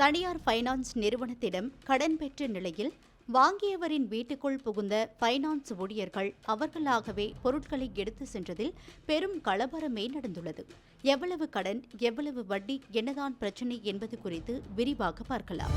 தனியார் ஃபைனான்ஸ் நிறுவனத்திடம் கடன் பெற்ற நிலையில் வாங்கியவரின் வீட்டுக்குள் புகுந்த ஃபைனான்ஸ் ஊழியர்கள் அவர்களாகவே பொருட்களை எடுத்து சென்றதில் பெரும் கலவரமே நடந்துள்ளது. எவ்வளவு கடன் எவ்வளவு வட்டி என்னதான் பிரச்சினை என்பது குறித்து விரிவாக பார்க்கலாம்.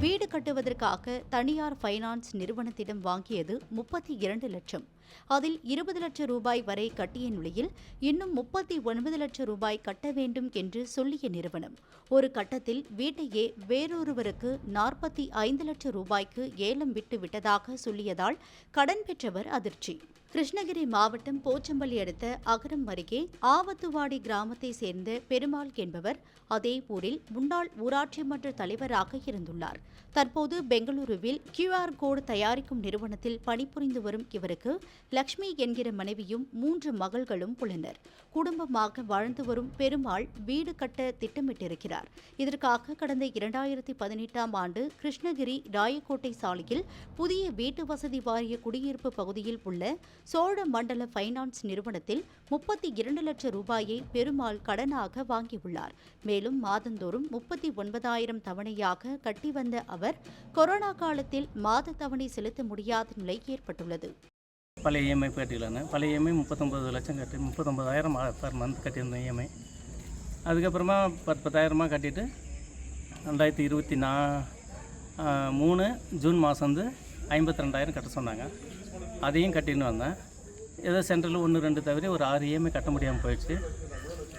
வீடு கட்டுவதற்காக தனியார் ஃபைனான்ஸ் நிறுவனத்திடம் வாங்கியது முப்பத்தி இரண்டு லட்சம். அதில் இருபது லட்சம் ரூபாய் வரை கட்டிய நிலையில் இன்னும் முப்பத்தி ஒன்பது லட்சம் ரூபாய் கட்ட வேண்டும் என்று சொல்லிய நிறுவனம். ஒரு கட்டத்தில் வீட்டையே வேறொருவருக்கு நாற்பத்தி ஐந்து லட்சம் ரூபாய்க்கு ஏலம் விட்டு விட்டதாக சொல்லியதால் கடன் பெற்றவர் அதிர்ச்சி. கிருஷ்ணகிரி மாவட்டம் போச்சம்பள்ளி அடுத்த அகரம் அருகே ஆவத்துவாடி கிராமத்தை சேர்ந்த பெருமாள் என்பவர் அதே ஊரில் முன்னாள் ஊராட்சி மன்ற தலைவராக இருந்துள்ளார். தற்போது பெங்களூருவில் கியூஆர் கோடு தயாரிக்கும் நிறுவனத்தில் பணிபுரிந்து வரும் இவருக்கு லக்ஷ்மி என்கிற மனைவியும் மூன்று மகள்களும் உள்ளனர் குடும்பமாக வாழ்ந்து வரும் பெருமாள் வீடு கட்ட திட்டமிட்டிருக்கிறார். இதற்காக கடந்த இரண்டாயிரத்தி பதினெட்டாம் ஆண்டு கிருஷ்ணகிரி ராயக்கோட்டை சாலையில் புதிய வீட்டு வசதி வாரிய குடியிருப்பு பகுதியில் உள்ள சோழ மண்டல ஃபைனான்ஸ் நிறுவனத்தில் முப்பத்தி இரண்டு லட்சம் ரூபாயை பெருமாள் கடனாக வாங்கியுள்ளார். மேலும் மாதந்தோறும் முப்பத்தி ஒன்பதாயிரம் தவணையாக கட்டி வந்த அவர் கொரோனா காலத்தில் மாத தவணை செலுத்த முடியாத நிலை ஏற்பட்டுள்ளது. பழைய இஎம்ஐ கட்டிக்கலான்னு பழைய இஎம்ஐ முப்பத்தொம்பது லட்சம் கட்டி முப்பத்தொம்பதாயிரம் பர் மந்த் கட்டியிருந்தேன் இஎம்ஐ. அதுக்கப்புறமா பத்து பத்தாயிரமா கட்டிட்டு ரெண்டாயிரத்தி இருபத்தி நா மூணு ஜூன் மாதம் வந்து ஐம்பத்தி ரெண்டாயிரம் கட்ட சொன்னாங்க. அதையும் கட்டின்னு வந்தேன். ஏதோ சென்ட்ரல் ஒன்று ரெண்டு தவிர ஒரு ஆறு இஎம்ஐ கட்ட முடியாமல் போயிடுச்சு.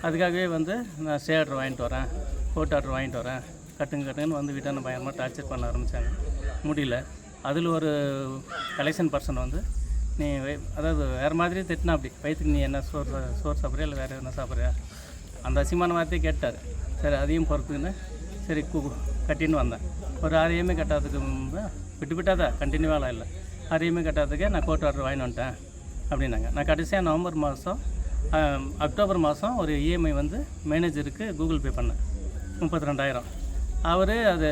அதுக்காகவே வந்து நான் ஸ்டே ஆர்டர் வாங்கிட்டு வரேன் கோர்ட் ஆர்டர் வாங்கிட்டு வரேன். கட்டுங்க கட்டுங்கன்னு வந்து வீட்டான பயங்கரமாக டார்ச்சர் பண்ண ஆரம்பித்தாங்க முடியல. அதில் ஒரு கலெக்ஷன் பர்சன் வந்து நீ அதாவது வேறு மாதிரி திட்டினா அப்படி. வயிற்றுக்கு நீ என்ன சோறு சோறு சாப்பிட்றியா இல்லை வேறு என்ன சாப்பிட்றியா? அந்த அசிமான வார்த்தையை கேட்டார். சரி அதையும் பொறுத்துக்குன்னு சரி கு கட்டின்னு வந்தேன். ஒரு ஆரியமே கட்டாததுக்கு விட்டு விட்டாதா? கண்டினியூவாலாம் இல்லை. ஆரியமே கட்டாததுக்கே நான் கோர்ட் ஆர்டர் வாங்கிட்டு வந்துட்டேன் அப்படின்னாங்க. நான் கடைசியாக நவம்பர் மாதம் அக்டோபர் மாதம் ஒரு இஎம்ஐ வந்து மேனேஜருக்கு கூகுள் பே பண்ணேன். முப்பத்தி ரெண்டாயிரம் அவர் அது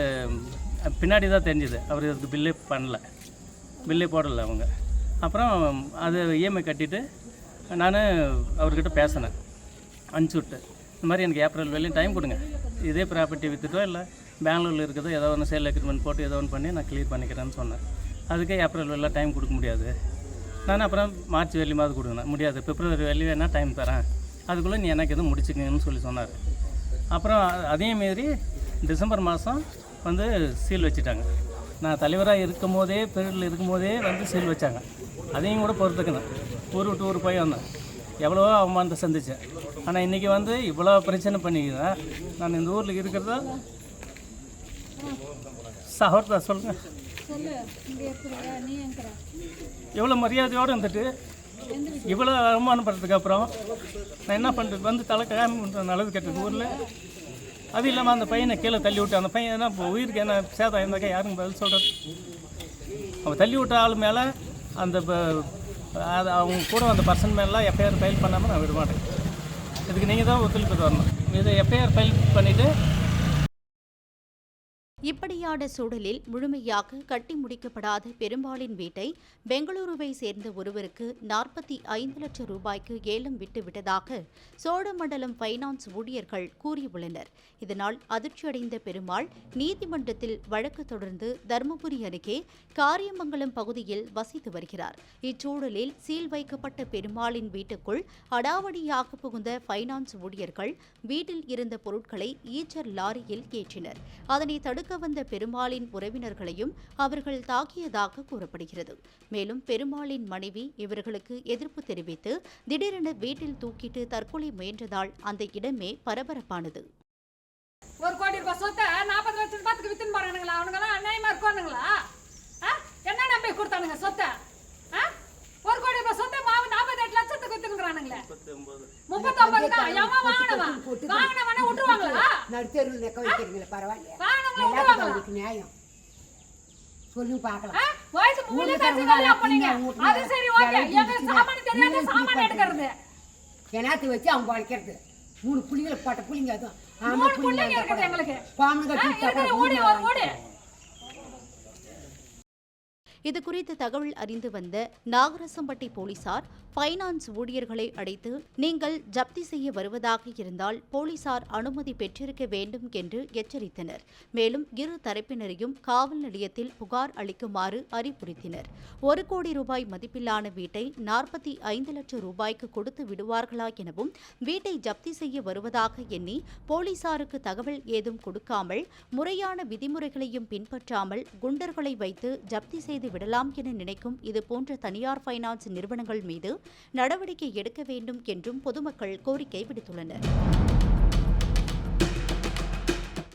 பின்னாடி தான் தெரிஞ்சுது. அவர் இதுக்கு பில்லே பண்ணல. பில்லே போடலை அவங்க. அப்புறம் அது இஎம்ஐ கட்டிட்டு நான் அவர்கிட்ட பேசினேன். அனுப்பிச்சுட்டு இந்த மாதிரி எனக்கு ஏப்ரல் வரையிலும் டைம் கொடுங்க. இதே ப்ராப்பர்ட்டி விற்றுட்டோ இல்லை பெங்களூரில் இருக்கிறதோ ஏதோ ஒன்று சேல் அக்ரிமெண்ட் போட்டு ஏதோ ஒன்று பண்ணி நான் கிளியர் பண்ணிக்கிறேன்னு சொன்னேன். அதுக்கே ஏப்ரல் வெளில டைம் கொடுக்க முடியாது. நான் அப்புறம் மார்ச் வெளியுமாவது கொடுங்க. முடியாது. பிப்ரவரி வெளியே வேணால் டைம் தரேன். அதுக்குள்ளே நீ எனக்கு எதுவும் முடிச்சுக்கங்கன்னு சொல்லி சொன்னார். அப்புறம் அதே மாரி டிசம்பர் மாதம் வந்து சீல் வச்சுட்டாங்க. நான் தலைவராக இருக்கும் போதே பீரியடில் இருக்கும் போதே வந்து சீல் வச்சாங்க. அதையும் கூட பொறுத்துக்கணும். ஊர் விட்டு ஊர் போய் வந்தேன். எவ்வளவோ அவமானத்தை சந்தித்தேன் ஆனால் இன்றைக்கி வந்து இவ்வளோ பிரச்சனை பண்ணிக்கிறேன். நான் இந்த ஊரில் இருக்கிறதா? சகோதரா சொல்லுங்கள் எவ்வளோ மரியாதையோடு இருந்துட்டு இவ்வளோ அவமானப்படுறதுக்கு அப்புறம் நான் என்ன பண்ணுறது வந்து தலை காமி பண்ணுறேன் நல்லது கெட்டது ஊரில். அது இல்லாமல் அந்த பையனை கீழே தள்ளி விட்டு அந்த பையன் என்ன இப்போ உயிருக்கு என்ன சேதம் இருந்தாக்கா யாரும் பதில் சொல்கிறது அவன் தள்ளி விட்ட ஆள் மேலே அந்த ப- அது அவங்க கூட அந்த பர்சன் மேலாம் எஃப்ஐஆர் ஃபைல் பண்ணாமல் நான் விட மாட்டேன். இதுக்கு நீங்கள் தான் ஒத்துழைப்பு தரணும். இதை எஃப்ஐஆர் ஃபைல் பண்ணிவிட்டு இப்படியான சூழலில் முழுமையாக கட்டி முடிக்கப்படாத பெரும்பாலின் வீட்டை பெங்களூருவை சேர்ந்த ஒருவருக்கு நாற்பத்தி ஐந்து லட்சம் ரூபாய்க்கு ஏலம் விட்டுவிட்டதாக சோழமண்டலம் ஃபைனான்ஸ் ஊழியர்கள் கூறியுள்ளனர். இதனால் அதிர்ச்சியடைந்த பெருமாள் நீதிமன்றத்தில் வழக்கு தொடர்ந்து தருமபுரி அருகே காரியமங்கலம் பகுதியில் வசித்து வருகிறார். இச்சூழலில் சீல் வைக்கப்பட்ட பெருமாளின் வீட்டுக்குள் அடாவடியாக புகுந்த ஃபைனான்ஸ் ஊழியர்கள் வீட்டில் இருந்த பொருட்களை ஈச்சர் லாரியில் ஏற்றினர். அதனை தடுக்க வந்த பெருமாளின் உறவினர்களையும் அவர்கள் தாக்கியதாக கூறப்படுகிறது. மேலும் பெருமாளின் மனைவி இவர்களுக்கு எதிர்ப்பு தெரிவித்து திடீரென வீட்டில் தூக்கிட்டு தற்கொலை முயன்றதால் அந்த இடமே பரபரப்பானது. ஒரு கோடி ரூபாய் சொத்தை நாற்பது லட்சம் ரூபாய்க்கு வித்துன்னு போறானுங்களா? அவனுங்களாம் அநியாயமா இருக்கானுங்களா? ஆ? என்ன நம்பி கொடுத்தானுங்க சொத்தை? ஒரு கோடி ரூபாய் சொத்தை மாவு நாற்பது எட்டு லட்சத்துக்கு வித்துக்கிறானுங்களே முப்பத்தொன்பது தான் எவன் வாங்கினவன்? வாங்கினவன விட்டுருவாங்களா? நடுத்தெருவில் நிற்க வைக்கிறீங்களே பரவாயில்ல எல்லாத்துக்கும் அவருக்கு நியாயம். சொல்லுங்க பார்க்கலாம். ஆ? வயசு மூணு ஊர்ல கட்சி இருக்கிறவங்க வேலையா பண்ணீங்க எல்லாம் வீட்டுல அது சரி ஓகே. வேலைக்கு எங்க வச்சுட்டு சாமான் தெரியாத நீங்க சாமான் இப்படி எடுக்கிறது. கிணத்து வச்சு அவங்க வளைக்கிறது மூணு புள்ளிங்களை போட்ட புள்ளிங்க அதுவும். ஆமா புள்ளிங்க இருக்குது எங்களுக்கு. பாம்புங்க ஓடி ஓடி. இதுகுறித்து தகவல் அறிந்து வந்த நாகரசம்பட்டி போலீசார் ஃபைனான்ஸ் ஊழியர்களை அழைத்து நீங்கள் ஜப்தி செய்ய வருவதாக இருந்தால் போலீசார் அனுமதி பெற்றிருக்க வேண்டும் என்று எச்சரித்தனர். மேலும் இரு தரப்பினரையும் காவல் நிலையத்தில் புகார் அளிக்குமாறு அறிவுறுத்தினர். ஒரு கோடி ரூபாய் மதிப்பிலான வீட்டை நாற்பத்தி ஐந்து லட்சம் ரூபாய்க்கு கொடுத்து விடுவார்களா எனவும் வீட்டை ஜப்தி செய்ய வருவதாக எண்ணி போலீசாருக்கு தகவல் ஏதும் கொடுக்காமல் முறையான விதிமுறைகளையும் பின்பற்றாமல் குண்டர்களை வைத்து ஜப்தி செய்து விடலாம் என நினைக்கும் இதுபோன்ற தனியார் ஃபைனான்ஸ் நிறுவனங்கள் மீது நடவடிக்கை எடுக்க வேண்டும் என்றும் பொதுமக்கள் கோரிக்கை விடுத்துள்ளனர்.